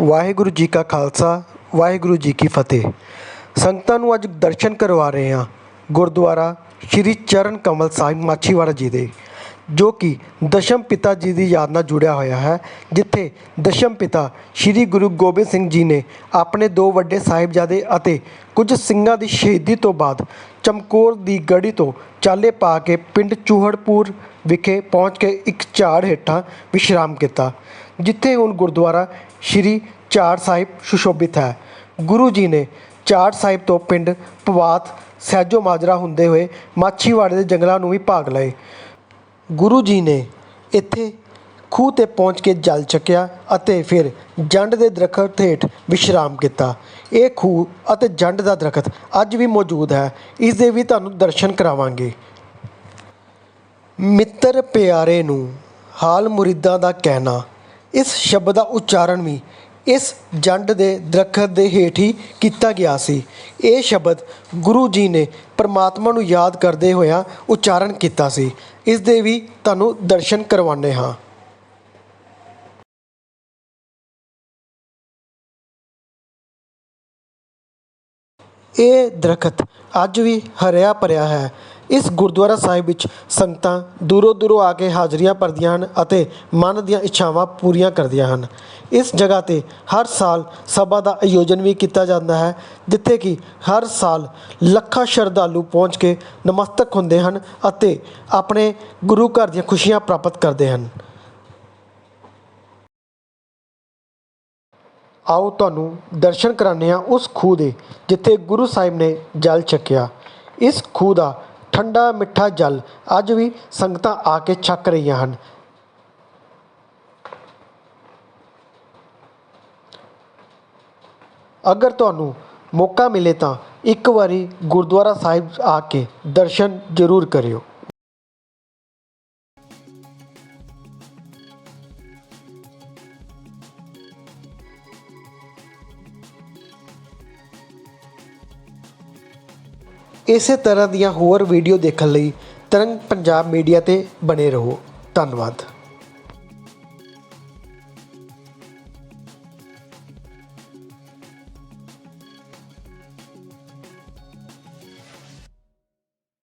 ਵਾਹਿਗੁਰੂ ਜੀ ਕਾ ਖਾਲਸਾ, ਵਾਹਿਗੁਰੂ ਜੀ ਕੀ ਫਤਿਹ। ਸੰਗਤਾਂ ਨੂੰ ਅੱਜ ਦਰਸ਼ਨ ਕਰਵਾ ਰਹੇ ਹਾਂ। ਗੁਰਦੁਆਰਾ ਸ਼੍ਰੀ ਚਰਨ ਕਮਲ ਸਾਹਿਬ ਮਾਛੀਵਾੜਾ ਜੀ ਦੇ, ਜੋ ਕਿ ਦਸ਼ਮ ਪਿਤਾ ਜੀ ਦੀ ਯਾਦ ਨਾਲ ਜੁੜਿਆ ਹੋਇਆ ਹੈ, ਜਿੱਥੇ ਦਸ਼ਮ ਪਿਤਾ ਸ਼੍ਰੀ ਗੁਰੂ ਗੋਬਿੰਦ ਸਿੰਘ ਜੀ ਨੇ ਆਪਣੇ ਦੋ ਵੱਡੇ ਸਾਹਿਬਜ਼ਾਦੇ ਅਤੇ ਕੁਝ ਸਿੰਘਾਂ ਦੀ ਸ਼ਹੀਦੀ ਤੋਂ ਬਾਅਦ ਚਮਕੌਰ ਦੀ ਗੜੀ ਤੋਂ ਚਾਲੇ ਪਾ ਕੇ ਪਿੰਡ ਚੂਹੜਪੁਰ ਵਿਖੇ ਪਹੁੰਚ ਕੇ ਇੱਕ ਝਾੜ ਹੇਠਾਂ ਵਿਸ਼ਰਾਮ ਕੀਤਾ। ਜਿੱਥੇ ਹੁਣ ਗੁਰਦੁਆਰਾ ਸ਼੍ਰੀ ਝਾੜ ਸਾਹਿਬ ਸੁਸ਼ੋਭਿਤ ਹੈ। ਗੁਰੂ ਜੀ ਨੇ ਝਾੜ ਸਾਹਿਬ ਤੋਂ ਪਿੰਡ ਪਵਾਤ ਸਹਿਜੋ ਮਾਜਰਾ ਹੁੰਦੇ ਹੋਏ ਮਾਛੀਵਾੜੇ ਦੇ ਜੰਗਲਾਂ ਨੂੰ ਵੀ ਭਾਗ ਲਏ। ਗੁਰੂ ਜੀ ਨੇ ਇੱਥੇ ਖੂਹ ਤੇ ਪਹੁੰਚ ਕੇ ਜਲ ਚੱਕਿਆ ਅਤੇ ਫਿਰ ਜੰਡ ਦੇ ਦਰਖਤ ਹੇਠ ਵਿਸ਼ਰਾਮ ਕੀਤਾ। ਇਹ ਖੂਹ ਅਤੇ ਜੰਡ ਦਾ ਦਰਖਤ ਅੱਜ ਵੀ ਮੌਜੂਦ ਹੈ। ਇਸ ਦੇ ਵੀ ਤੁਹਾਨੂੰ ਦਰਸ਼ਨ ਕਰਾਵਾਂਗੇ। ਮਿੱਤਰ ਪਿਆਰੇ ਨੂੰ ਹਾਲ ਮੁਰੀਦਾਂ ਦਾ ਕਹਿਣਾ ਇਸ ਸ਼ਬਦ ਦਾ ਉਚਾਰਨ ਵੀ ਇਸ ਜੰਡ ਦੇ ਦਰਖਤ ਦੇ ਹੇਠ ਹੀ ਕੀਤਾ ਗਿਆ ਸੀ। ਇਹ ਸ਼ਬਦ ਗੁਰੂ ਜੀ ਨੇ ਪਰਮਾਤਮਾ ਨੂੰ ਯਾਦ ਕਰਦੇ ਹੋਇਆ ਉਚਾਰਨ ਕੀਤਾ ਸੀ। ਇਸ ਦੇ ਵੀ ਤੁਹਾਨੂੰ ਦਰਸ਼ਨ ਕਰਵਾਉਂਦੇ ਹਾਂ। ਇਹ ਦਰਖਤ ਅੱਜ ਵੀ ਹਰਿਆ ਭਰਿਆ ਹੈ। ਇਸ ਗੁਰਦੁਆਰਾ ਸਾਹਿਬ ਵਿੱਚ ਸੰਗਤਾਂ ਦੂਰੋਂ ਦੂਰੋਂ ਆ ਕੇ ਹਾਜ਼ਰੀਆਂ ਭਰਦੀਆਂ ਹਨ ਅਤੇ ਮਨ ਦੀਆਂ ਇੱਛਾਵਾਂ ਪੂਰੀਆਂ ਕਰਦੀਆਂ ਹਨ। ਇਸ ਜਗ੍ਹਾ ਤੇ ਹਰ ਸਾਲ ਸਭਾ ਦਾ ਆਯੋਜਨ ਵੀ ਕੀਤਾ ਜਾਂਦਾ ਹੈ, ਜਿੱਥੇ ਕਿ ਹਰ ਸਾਲ ਲੱਖਾਂ ਸ਼ਰਧਾਲੂ ਪਹੁੰਚ ਕੇ ਨਮਸਤਕ ਹੁੰਦੇ ਹਨ ਅਤੇ ਆਪਣੇ ਗੁਰੂ ਘਰ ਦੀਆਂ ਖੁਸ਼ੀਆਂ ਪ੍ਰਾਪਤ ਕਰਦੇ ਹਨ। ਆਓ ਤੁਹਾਨੂੰ ਦਰਸ਼ਨ ਕਰਾਉਂਦੇ ਹਾਂ ਉਸ ਖੂਹ ਦੇ, ਜਿੱਥੇ ਗੁਰੂ ਸਾਹਿਬ ਨੇ ਜਲ ਛਕਿਆ। ਇਸ ਖੂਹ ਦਾ ਠੰਡਾ ਮਿੱਠਾ ਜਲ। ਅੱਜ ਵੀ ਸੰਗਤਾਂ ਆ ਕੇ ਛਕ ਰਹੀਆਂ ਹਨ। ਅਗਰ ਤੁਹਾਨੂੰ ਮੌਕਾ ਮਿਲੇ ਤਾਂ ਇੱਕ ਵਾਰੀ ਗੁਰਦੁਆਰਾ ਸਾਹਿਬ ਆ ਕੇ ਦਰਸ਼ਨ ਜ਼ਰੂਰ ਕਰਿਓ। ਇਸੇ ਤਰ੍ਹਾਂ ਦੀਆਂ ਹੋਰ ਵੀਡੀਓ ਦੇਖਣ ਲਈ ਤਰੰਗ ਪੰਜਾਬ ਮੀਡੀਆ ਤੇ ਬਣੇ ਰਹੋ। ਧੰਨਵਾਦ।